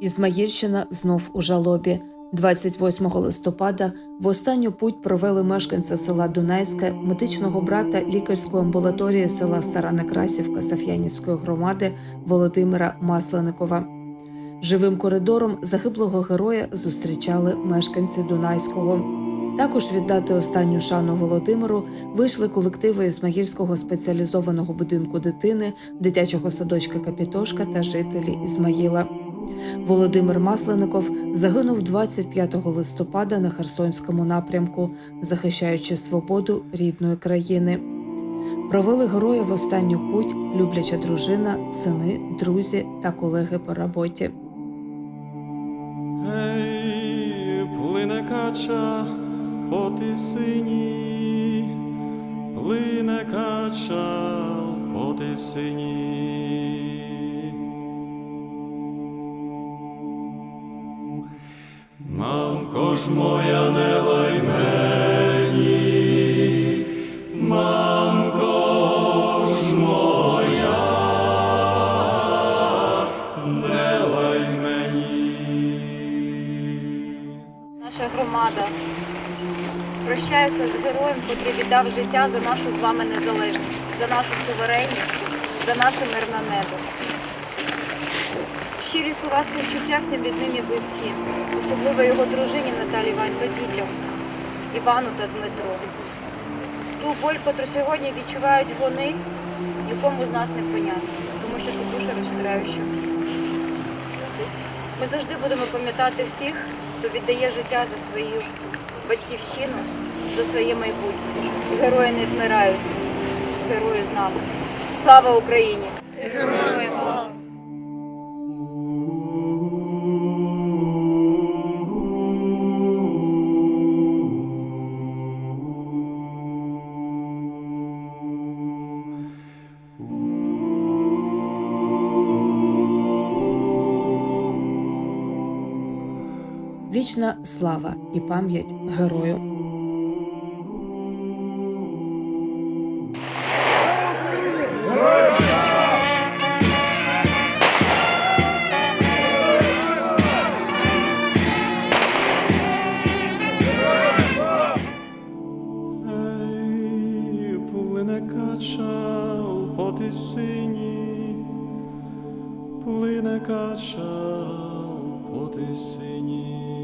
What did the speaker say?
Ізмаїльщина знов у жалобі. 28 листопада в останню путь провели мешканці села Дунайське, медичного брата лікарської амбулаторії села Стара Некрасівка Саф'янівської громади Володимира Масленикова. Живим коридором загиблого героя зустрічали мешканці Дунайського. Також віддати останню шану Володимиру вийшли колективи Ізмаїльського спеціалізованого будинку дитини, дитячого садочка Капітошка та жителі Ізмаїла. Володимир Маслеников загинув 25 листопада на Херсонському напрямку, захищаючи свободу рідної країни. Провели героя в останню путь любляча дружина, сини, друзі та колеги по роботі. Гей, плине кача по тисині, плине кача по тисині. Мамко ж моя не. Наша громада прощається з героєм, котрий віддав життя за нашу з вами незалежність, за нашу суверенність, за наше мирне небо. Щирі слова співчуття всім і близьким, особливо його дружині Наталі та дітям, Івану та Дмитру. Ту боль, котру сьогодні відчувають вони, нікому з нас не поняти, тому що тут дуже розширяюча. Ми завжди будемо пам'ятати всіх, хто віддає життя за свою батьківщину, за своє майбутнє. Герої не вмирають, герої з нами. Слава Україні! Героям слава! Вічна слава і пам'ять герою. Ей, плине кача по тисині, плине кача по тисині.